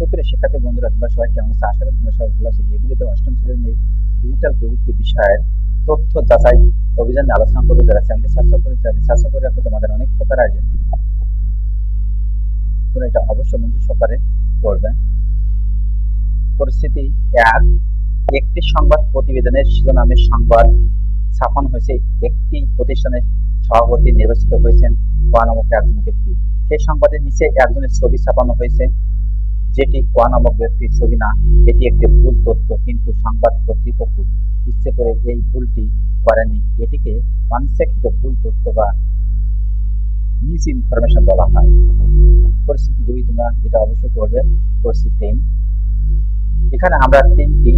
সুপ্রিয় শিক্ষার্থী বন্ধুরা, তোমরা সবাই কেমন আশা করি তোমরা সবাই ভালো আছো। এই অষ্টম শ্রেণির ডিজিটাল প্রযুক্তি বিষয়ের তথ্য যাচাই অভিযান আলোচনা করব। যারা চ্যানেলটি সাবস্ক্রাইব করে চ্যানেলটি সাবস্ক্রাইব করে রাখো। তোমাদের অনেক উপকার আসবে। তোমরা এটা অবশ্যই মনোযোগ সহকারে পড়বে। পরিস্থিতি এক, একটি সংবাদ প্রতিবেদনের শিরোনামে সংবাদ ছাপানো হয়েছে। একটি প্রতিষ্ঠানের সভাপতি নির্বাচিত হয়েছেন। কোয়া নামক একজন ব্যক্তি। সেই সংবাদের নিচে একজনের ছবি ছাপানো হয়েছে। যেটি কোয়া নামক ব্যক্তির ছবি না, এটি একটি ভুল তথ্য, কিন্তু সংবাদ কর্তৃপক্ষ ইচ্ছে করে এই ভুলটি করেনি এটিকে অনিচ্ছাকৃত ভুল তথ্য বা মিস ইনফরমেশন বলা হয়। পরিস্থিতি দুই, তোমরা এটা অবশ্যই পড়বে পরিস্থিতি তিন, এখানে আমরা তিনটি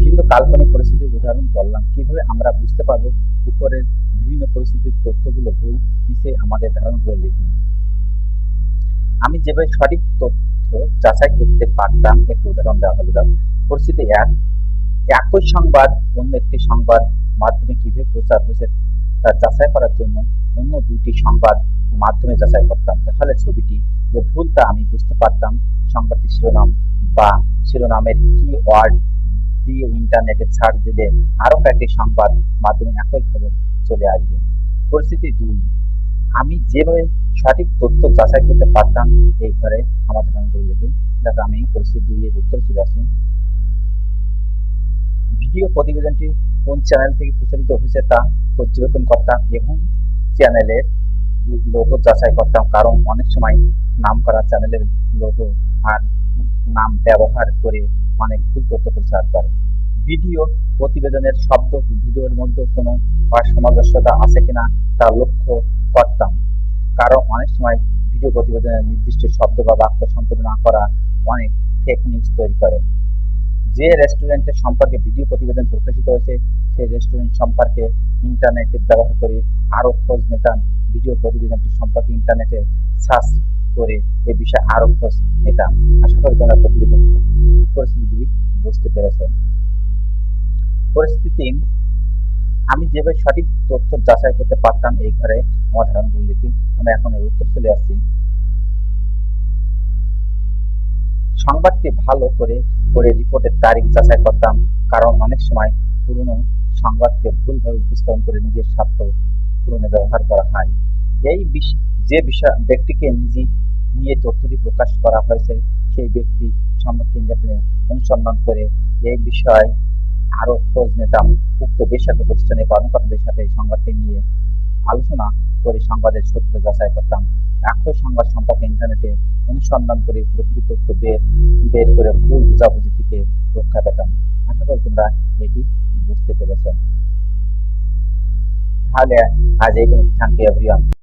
ভিন্ন কাল্পনিক পরিস্থিতির উদাহরণ বললাম। কীভাবে আমরা বুঝতে পারব উপরের বিভিন্ন পরিস্থিতির তথ্যগুলো ভুল, নিচে আমাদের ধারণাগুলো লিখি। আমি যেভাবে সঠিক তথ্য যাচাই করতে পারতাম একটু উদাহরণ দেওয়া হলো। পরিস্থিতি এক। একই সংবাদ, অন্য একটি সংবাদ মাধ্যমে কীভাবে প্রচার হয়েছে তা যাচাই করার জন্য অন্য দুটি সংবাদ মাধ্যমে যাচাই করতাম। তাহলে ছবিটি যে ভুলটা আমি বুঝতে পারতাম, সংবাদটির শিরোনাম বা শিরোনামের কি ওয়ার্ড দিয়ে ইন্টারনেটে সার্চ দিলে আরও কয়েকটি সংবাদ মাধ্যমে একই খবর চলে আসবে। পরিস্থিতি দুই। আমি যেভাবে সঠিক তথ্য যাচাই করতে পারতাম, এই ঘরে আমার ধারণাগুলো লিখুন। দেখো, আমি পরিস্থিতি দুই এর উত্তর চলে আসি ভিডিও প্রতিবেদনটি কোন চ্যানেল থেকে প্রচারিত হয়েছে তা পর্যবেক্ষণ করতাম এবং চ্যানেলের লোগো যাচাই করতাম, কারণ অনেক সময় নাম করা চ্যানেলের লোগো আর নাম ব্যবহার করে অনেক ভুল তথ্য প্রচার করে। ভিডিও প্রতিবেদনের শব্দ, ভিডিওর মধ্যে কোনো অসামঞ্জস্যতা আছে কিনা তা লক্ষ্য কারণ অনেক সময় ভিডিও প্রতিবেদনের নির্দিষ্ট শব্দ বা বাক্য সম্পাদনা করা অনেক ফেক নিউজ তৈরি করে। যে রেস্টুরেন্টের সম্পর্কে ভিডিও প্রতিবেদন প্রকাশিত হয়েছে, সেই রেস্টুরেন্ট সম্পর্কে ইন্টারনেটে ব্যবহার করে আরও খোঁজ নিতাম ভিডিও প্রতিবেদনটি সম্পর্কে ইন্টারনেটে সার্চ করে এ বিষয়ে আরও খোঁজ নিতাম আশা করি তোমরা প্রতিবেদন পরিস্থিতি বুঝতে পেরেছ। পরিস্থিতি আমি যেভাবে সঠিক তথ্য যাচাই করতে পারতাম এই ঘরে, আমার ধারণাগুলো লিখি আমি এখন এর উত্তর চলে আসছি। সংবাদটি ভালো করে পড়ে রিপোর্টের তারিখ যাচাই করতাম, কারণ অনেক সময় পুরনো সংবাদকে ভুলভাবে উপস্থাপন করে নিজের স্বার্থ পূরণে ব্যবহার করা হয়। এই যে বিষয়, ব্যক্তিকে নিজে নিয়ে তথ্যটি প্রকাশ করা হয়েছে, সেই ব্যক্তি সম্পর্কে অনুসন্ধান করে এই বিষয়ে আরও খোঁজ নিতাম। উক্ত বেসরকারি প্রতিষ্ঠানের কর্মকর্তাদের সাথে সংবাদটি নিয়ে আলোচনা করে সংবাদের সত্য যাচাই করতাম। একই সংবাদ সম্পর্কে ইন্টারনেটে অনুসন্ধান করে প্রকৃত তথ্য বের বের করে ভুল বুঝাবুঝি থেকে রক্ষা পেতাম। আশা করি তোমরা এটি বুঝতে পেরেছ। তাহলে আজ এই ইউ এভরিওয়ান